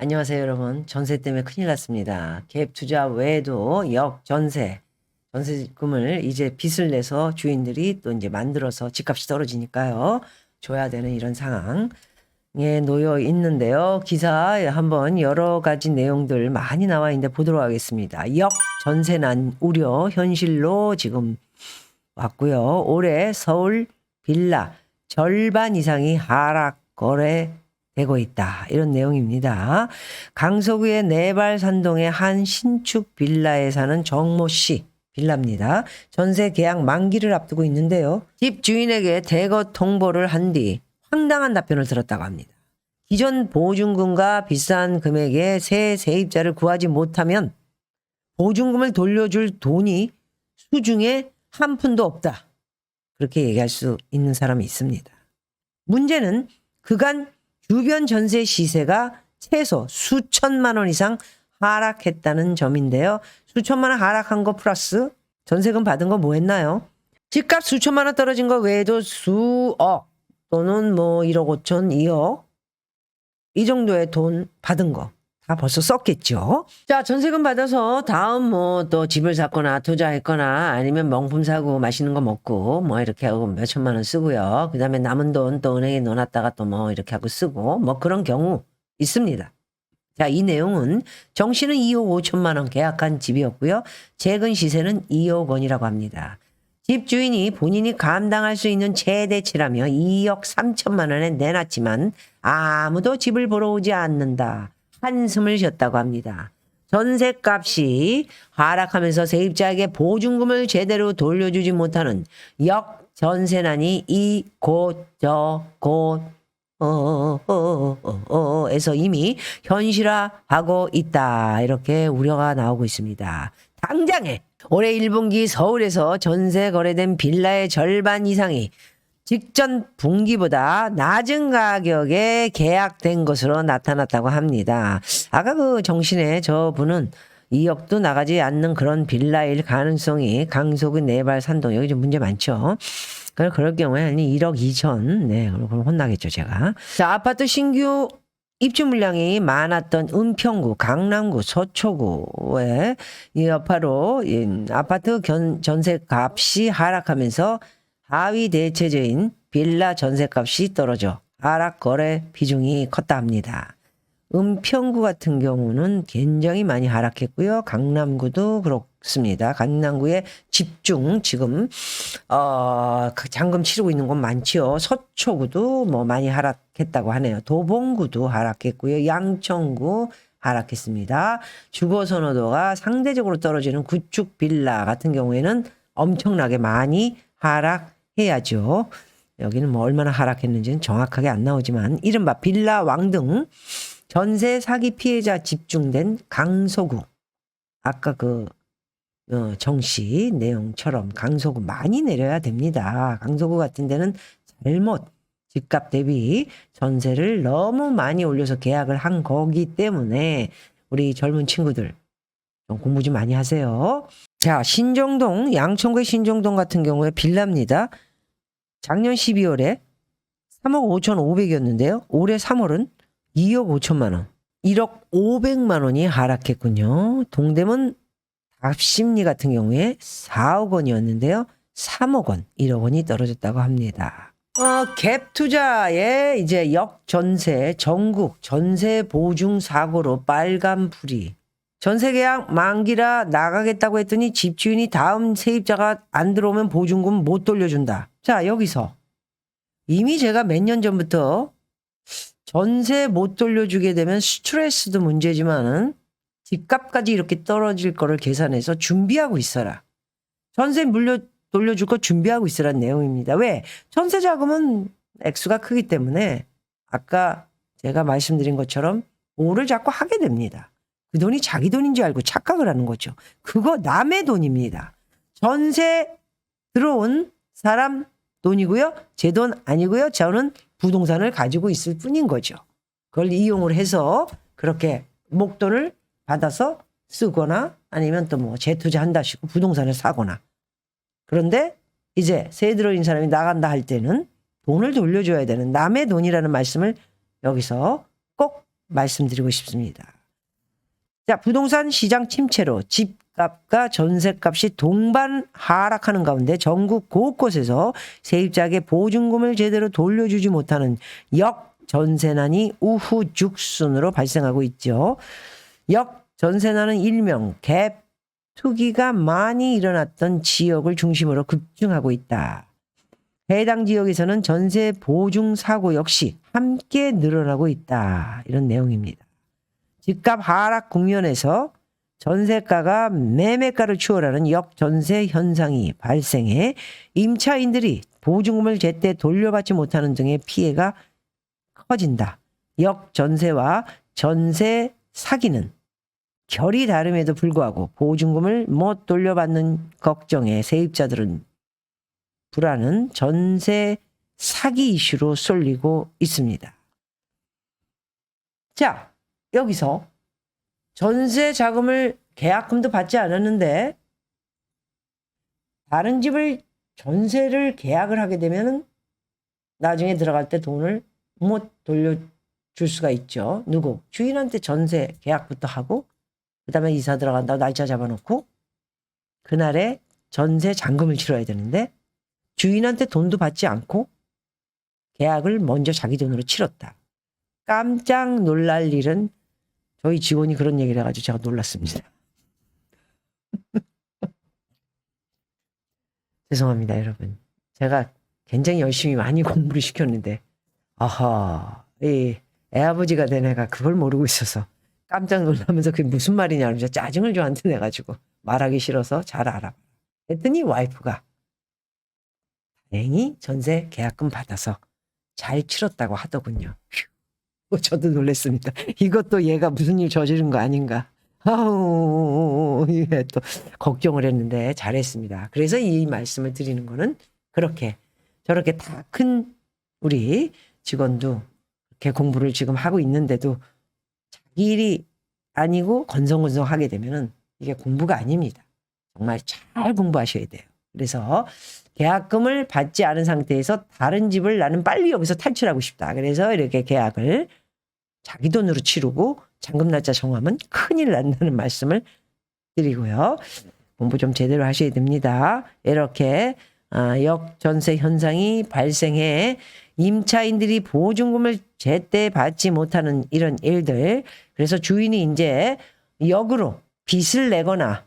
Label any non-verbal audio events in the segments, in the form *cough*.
안녕하세요, 여러분. 전세 때문에 큰일 났습니다. 갭 투자 외에도 역 전세, 전세금을 이제 빚을 내서 주인들이 또 이제 만들어서 집값이 떨어지니까요. 줘야 되는 이런 상황에 놓여 있는데요. 기사에 한번 여러 가지 내용들 많이 나와 있는데 보도록 하겠습니다. 역 전세난 우려 현실로 지금 왔고요. 올해 서울 빌라 절반 이상이 하락 거래 되고 있다. 이런 내용입니다. 강서구의 내발산동의 한 신축 빌라에 사는 정모 씨 빌라입니다. 전세 계약 만기를 앞두고 있는데요. 집 주인에게 대거 통보를 한 뒤 황당한 답변을 들었다고 합니다. 기존 보증금과 비싼 금액의 새 세입자를 구하지 못하면 보증금을 돌려줄 돈이 수중에 한 푼도 없다. 그렇게 얘기할 수 있는 사람이 있습니다. 문제는 그간 주변 전세 시세가 최소 수천만 원 이상 하락했다는 점인데요. 수천만 원 하락한 거 플러스 전세금 받은 거 뭐 했나요? 집값 수천만 원 떨어진 거 외에도 수억 또는 뭐 1억 5천, 2억 이 정도의 돈 받은 거. 다 벌써 썼겠죠. 자, 전세금 받아서 다음 뭐 또 집을 샀거나 투자했거나 아니면 명품 사고 맛있는 거 먹고 뭐 이렇게 하고 몇 천만 원 쓰고요. 그 다음에 남은 돈 또 은행에 넣어놨다가 또 뭐 이렇게 하고 쓰고 뭐 그런 경우 있습니다. 자, 이 내용은 정 씨는 2억 5천만 원 계약한 집이었고요. 최근 시세는 2억 원이라고 합니다. 집 주인이 본인이 감당할 수 있는 최대치라며 2억 3천만 원에 내놨지만 아무도 집을 보러 오지 않는다. 한숨을 쉬었다고 합니다. 전셋값이 하락하면서 세입자에게 보증금을 제대로 돌려주지 못하는 역 전세난이 이곳저곳 어, 어어어어에서 이미 현실화하고 있다 이렇게 우려가 나오고 있습니다. 당장에 올해 1분기 서울에서 전세 거래된 빌라의 절반 이상이 직전 분기보다 낮은 가격에 계약된 것으로 나타났다고 합니다. 아까 그 정신에 저분은 2억도 나가지 않는 그런 빌라일 가능성이 강서구 내발 산동 여기 좀 문제 많죠. 그럴, 그럴 경우에 한 1억 2천 네 그럼 혼나겠죠 제가. 자 아파트 신규 입주 물량이 많았던 은평구, 강남구, 서초구에 이 여파로 이 아파트 견, 전세 값이 하락하면서 하위 대체제인 빌라 전세값이 떨어져 하락 거래 비중이 컸다 합니다. 은평구 같은 경우는 굉장히 많이 하락했고요. 강남구도 그렇습니다. 강남구에 집중 지금 어 잔금 치르고 있는 곳 많지요. 서초구도 뭐 많이 하락했다고 하네요. 도봉구도 하락했고요. 양천구 하락했습니다. 주거 선호도가 상대적으로 떨어지는 구축 빌라 같은 경우에는 엄청나게 많이 하락 해야죠. 여기는 뭐 얼마나 하락했는지는 정확하게 안 나오지만 이른바 빌라 왕등 전세 사기 피해자 집중된 강서구 아까 그 어, 정씨 내용처럼 강서구 많이 내려야 됩니다. 강서구 같은 데는 잘못 집값 대비 전세를 너무 많이 올려서 계약을 한 거기 때문에 우리 젊은 친구들 좀 공부 좀 많이 하세요. 자, 신정동, 양천구의 신정동 같은 경우에 빌라입니다. 작년 12월에 3억 5천 5백이었는데요. 올해 3월은 2억 5천만 원, 1억 5백만 원이 하락했군요. 동대문 답심리 같은 경우에 4억 원이었는데요. 3억 원, 1억 원이 떨어졌다고 합니다. 어, 갭 투자의 이제 역전세, 전국 전세 보증 사고로 빨간 불이 전세 계약 만기라 나가겠다고 했더니 집주인이 다음 세입자가 안 들어오면 보증금 못 돌려준다. 자, 여기서 이미 제가 몇 년 전부터 전세 못 돌려주게 되면 스트레스도 문제지만은 집값까지 이렇게 떨어질 거를 계산해서 준비하고 있어라. 전세 물려 돌려줄 거 준비하고 있으란 내용입니다. 왜? 전세 자금은 액수가 크기 때문에 아까 제가 말씀드린 것처럼 오를 자꾸 하게 됩니다. 그 돈이 자기 돈인 줄 알고 착각을 하는 거죠. 그거 남의 돈입니다. 전세 들어온 사람 돈이고요. 제 돈 아니고요. 저는 부동산을 가지고 있을 뿐인 거죠. 그걸 이용을 해서 그렇게 목돈을 받아서 쓰거나 아니면 또 뭐 재투자한다시고 부동산을 사거나 그런데 이제 세 들어인 사람이 나간다 할 때는 돈을 돌려줘야 되는 남의 돈이라는 말씀을 여기서 꼭 말씀드리고 싶습니다. 자, 부동산 시장 침체로 집 값과 전세값이 동반 하락하는 가운데 전국 곳곳에서 세입자에게 보증금을 제대로 돌려주지 못하는 역 전세난이 우후죽순으로 발생하고 있죠. 역 전세난은 일명 갭 투기가 많이 일어났던 지역을 중심으로 급증하고 있다. 해당 지역에서는 전세 보증 사고 역시 함께 늘어나고 있다. 이런 내용입니다. 집값 하락 국면에서 전세가가 매매가를 추월하는 역전세 현상이 발생해 임차인들이 보증금을 제때 돌려받지 못하는 등의 피해가 커진다. 역전세와 전세 사기는 결이 다름에도 불구하고 보증금을 못 돌려받는 걱정에 세입자들은 불안은 전세 사기 이슈로 쏠리고 있습니다. 자, 여기서 전세 자금을 계약금도 받지 않았는데 다른 집을 전세를 계약을 하게 되면은 나중에 들어갈 때 돈을 못 돌려줄 수가 있죠. 누구? 주인한테 전세 계약부터 하고 그다음에 이사 들어간다고 날짜 잡아놓고 그날에 전세 잔금을 치러야 되는데 주인한테 돈도 받지 않고 계약을 먼저 자기 돈으로 치렀다. 깜짝 놀랄 일은 저희 직원이 그런 얘기를 해가지고 제가 놀랐습니다. *laughs* 죄송합니다, 여러분. 제가 굉장히 열심히 많이 공부를 시켰는데, 아하, 이 애아버지가 된 애가 그걸 모르고 있어서 깜짝 놀라면서 그게 무슨 말이냐 하면서 짜증을 저한테 내가지고 말하기 싫어서 잘 알아. 했더니 와이프가 다행히 전세 계약금 받아서 잘 치렀다고 하더군요. 휴, 저도 놀랐습니다. *laughs* 이것도 얘가 무슨 일 저지른 거 아닌가. 아우, 이게 또 걱정을 했는데 잘했습니다. 그래서 이 말씀을 드리는 거는 그렇게 저렇게 다 큰 우리 직원도 이렇게 공부를 지금 하고 있는데도 자기 일이 아니고 건성건성 하게 되면은 이게 공부가 아닙니다. 정말 잘 공부하셔야 돼요. 그래서 계약금을 받지 않은 상태에서 다른 집을 나는 빨리 여기서 탈출하고 싶다. 그래서 이렇게 계약을 자기 돈으로 치르고 잔금 날짜 정하면 큰일 난다는 말씀을 드리고요. 공부 좀 제대로 하셔야 됩니다. 이렇게 아, 역전세 현상이 발생해 임차인들이 보증금을 제때 받지 못하는 이런 일들. 그래서 주인이 이제 역으로 빚을 내거나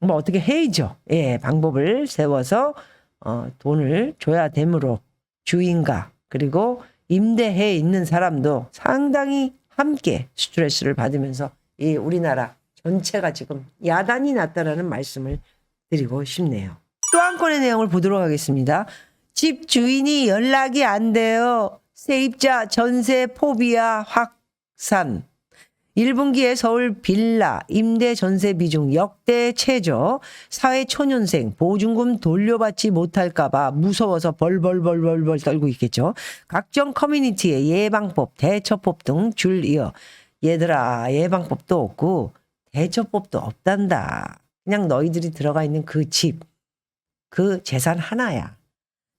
뭐 어떻게 해야죠. 예, 방법을 세워서 어, 돈을 줘야 되므로 주인과 그리고 임대해 있는 사람도 상당히 함께 스트레스를 받으면서 이 우리나라 전체가 지금 야단이 났다라는 말씀을 드리고 싶네요. 또 한 건의 내용을 보도록 하겠습니다. 집 주인이 연락이 안 돼요. 세입자 전세 포비아 확산. 1분기에 서울 빌라 임대 전세 비중 역대 최저 사회 초년생 보증금 돌려받지 못할까봐 무서워서 벌벌벌벌벌 떨고 있겠죠. 각종 커뮤니티의 예방법, 대처법 등 줄 이어 얘들아 예방법도 없고 대처법도 없단다. 그냥 너희들이 들어가 있는 그 집, 그 재산 하나야.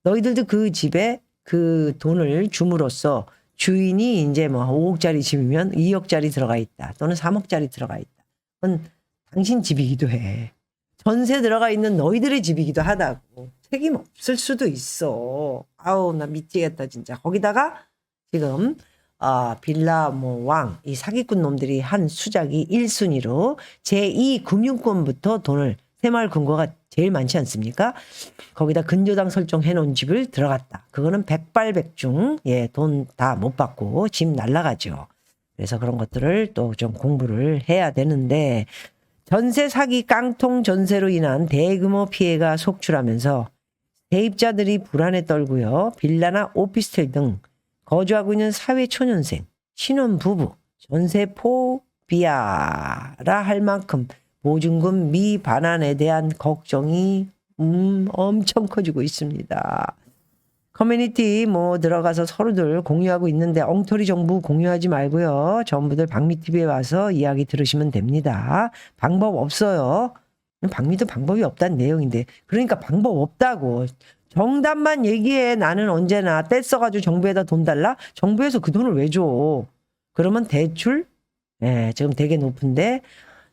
너희들도 그 집에 그 돈을 줌으로써 주인이 이제 뭐 5억짜리 집이면 2억짜리 들어가 있다. 또는 3억짜리 들어가 있다. 그건 당신 집이기도 해. 전세 들어가 있는 너희들의 집이기도 하다고. 책임 없을 수도 있어. 아우, 나 미치겠다, 진짜. 거기다가 지금, 아, 빌라 뭐 왕, 이 사기꾼 놈들이 한 수작이 1순위로 제2금융권부터 돈을 새마을 금고가 제일 많지 않습니까? 거기다 근저당 설정해 놓은 집을 들어갔다. 그거는 백발백중, 예, 돈 다 못 받고 집 날라가죠. 그래서 그런 것들을 또 좀 공부를 해야 되는데, 전세 사기 깡통 전세로 인한 대규모 피해가 속출하면서 세입자들이 불안에 떨고요. 빌라나 오피스텔 등 거주하고 있는 사회 초년생, 신혼 부부, 전세 포비아라 할 만큼 보증금 미반환에 대한 걱정이 음, 엄청 커지고 있습니다. 커뮤니티 뭐 들어가서 서로들 공유하고 있는데 엉터리 정보 공유하지 말고요. 전부들 박미TV에 와서 이야기 들으시면 됩니다. 방법 없어요. 박미도 방법이 없다는 내용인데 그러니까 방법 없다고 정답만 얘기해 나는 언제나 떼써가지고 정부에다 돈 달라? 정부에서 그 돈을 왜 줘? 그러면 대출 예, 지금 되게 높은데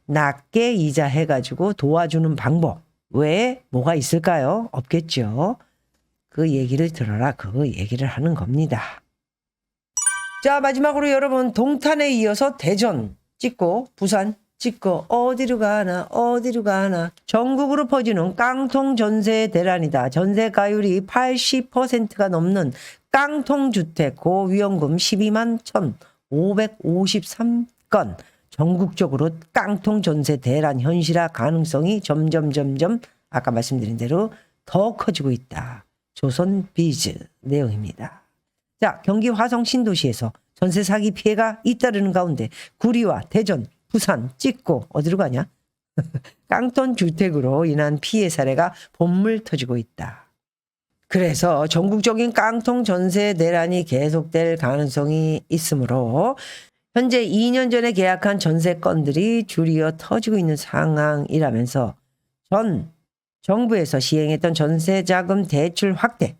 낮게 이자 해가지고 도와주는 방법 외에 뭐가 있을까요? 없겠죠. 그 얘기를 들어라. 그 얘기를 하는 겁니다. 자, 마지막으로 여러분, 동탄에 이어서 대전 찍고, 부산 찍고, 어디로 가나, 어디로 가나. 전국으로 퍼지는 깡통 전세 대란이다. 전세 가율이 80%가 넘는 깡통 주택 고위험금 12만 1,553건. 전국적으로 깡통 전세 대란 현실화 가능성이 점점 점점 아까 말씀드린 대로 더 커지고 있다. 조선 비즈 내용입니다. 자, 경기 화성 신도시에서 전세 사기 피해가 잇따르는 가운데 구리와 대전, 부산, 찍고 어디로 가냐? *laughs* 깡통 주택으로 인한 피해 사례가 본물 터지고 있다. 그래서 전국적인 깡통 전세 대란이 계속될 가능성이 있으므로 현재 2년 전에 계약한 전세 건들이 줄이어 터지고 있는 상황이라면서 전 정부에서 시행했던 전세 자금 대출 확대,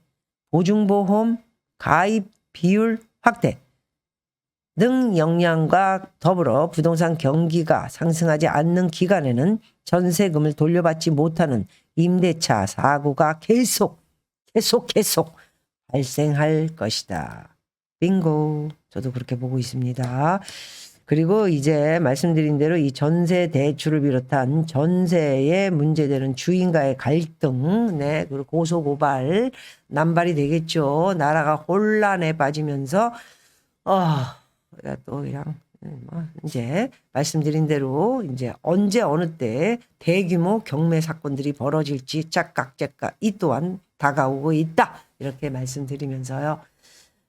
보증보험 가입 비율 확대 등 역량과 더불어 부동산 경기가 상승하지 않는 기간에는 전세금을 돌려받지 못하는 임대차 사고가 계속 계속 계속 발생할 것이다. 빙고. 저도 그렇게 보고 있습니다. 그리고 이제 말씀드린 대로 이 전세 대출을 비롯한 전세에 문제되는 주인과의 갈등, 네, 그리고 고소 고발 남발이 되겠죠. 나라가 혼란에 빠지면서 아, 어, 또 그냥 뭐 이제 말씀드린 대로 이제 언제 어느 때 대규모 경매 사건들이 벌어질지 짝깍짝깍 이 또한 다가오고 있다 이렇게 말씀드리면서요.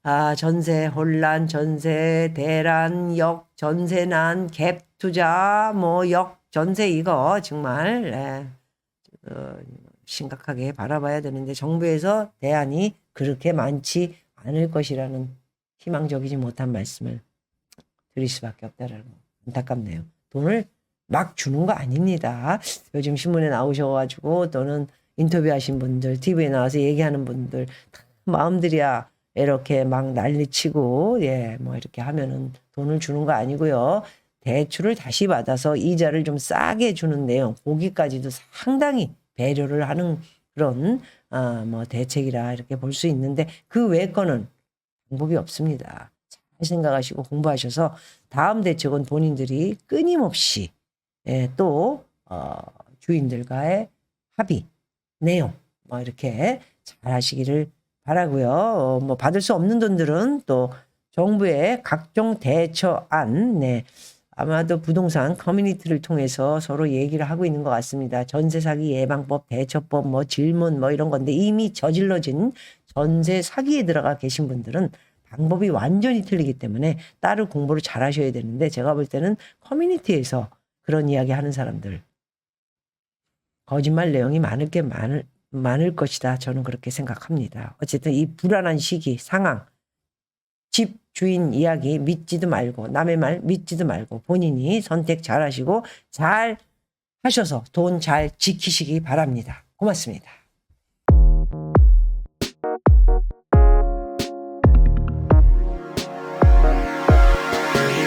아, 전세 혼란, 전세 대란, 역 전세난, 갭 투자, 뭐 역 전세 이거 정말 예, 어, 심각하게 바라봐야 되는데 정부에서 대안이 그렇게 많지 않을 것이라는 희망적이지 못한 말씀을 드릴 수밖에 없다라는 거 안타깝네요. 돈을 막 주는 거 아닙니다. 요즘 신문에 나오셔가지고 또는 인터뷰하신 분들, TV에 나와서 얘기하는 분들 다 마음들이야 이렇게 막 난리치고 예 뭐 이렇게 하면은 돈을 주는 거 아니고요. 대출을 다시 받아서 이자를 좀 싸게 주는 내용 거기까지도 상당히 배려를 하는 그런 아뭐 대책이라 이렇게 볼 수 있는데 그 외 거는 방법이 없습니다. 잘 생각하시고 공부하셔서 다음 대책은 본인들이 끊임없이 예, 또 어, 주인들과의 합의 내용 뭐 이렇게 잘 하시기를 바라고요. 어, 뭐 받을 수 없는 돈들은 또 정부의 각종 대처안, 네. 아마도 부동산 커뮤니티를 통해서 서로 얘기를 하고 있는 것 같습니다. 전세 사기 예방법, 대처법, 뭐 질문 뭐 이런 건데 이미 저질러진 전세 사기에 들어가 계신 분들은 방법이 완전히 틀리기 때문에 따로 공부를 잘 하셔야 되는데 제가 볼 때는 커뮤니티에서 그런 이야기 하는 사람들 거짓말 내용이 많을 게 많을 많을 것이다. 저는 그렇게 생각합니다. 어쨌든 이 불안한 시기, 상황, 집 주인 이야기 믿지도 말고, 남의 말 믿지도 말고, 본인이 선택 잘 하시고, 잘 하셔서 돈 잘 지키시기 바랍니다. 고맙습니다.